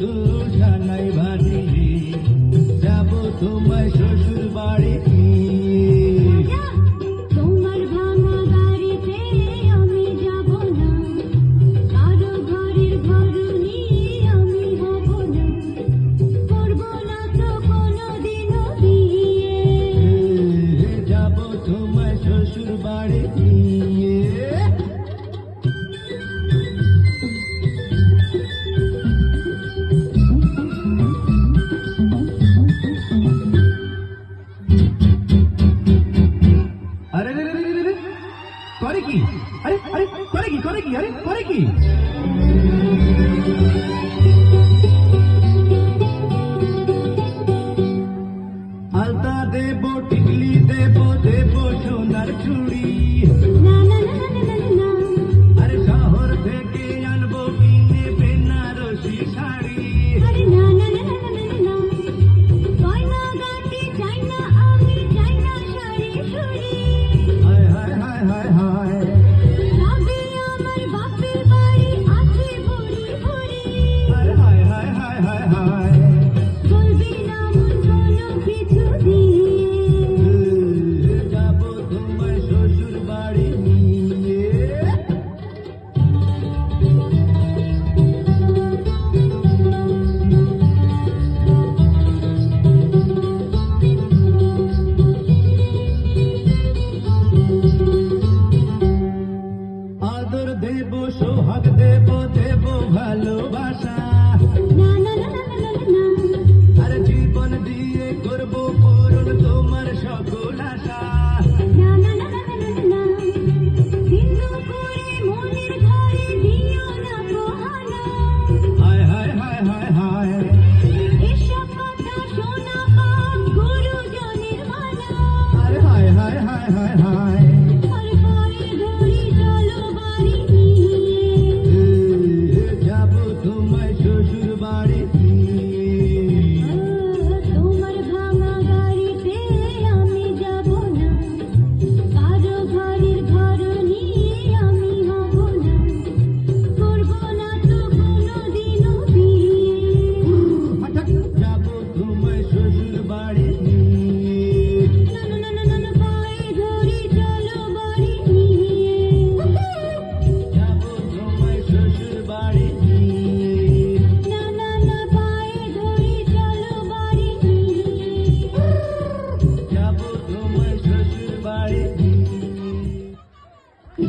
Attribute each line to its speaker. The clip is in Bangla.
Speaker 1: শ্বশুর জানাই ভানি যাব তোমার শ্বশুর বাড়ি করে কি আরে আরে করে কি করে কি আরে করে কি আলতা দেব টিকলি দেব দেব সোনার চুড়ি আরে শহর থেকে আনব কিনে বেনারসি শাড়ি হায় হায় হায় হায় দেব, সোহাগ দেব দেব ভালোবাসা। আর জীবন দিয়ে করব পূরণ তোমার সকল আশা। হায় হায় হায় হায় হায়। হায় হায় হায় হায়।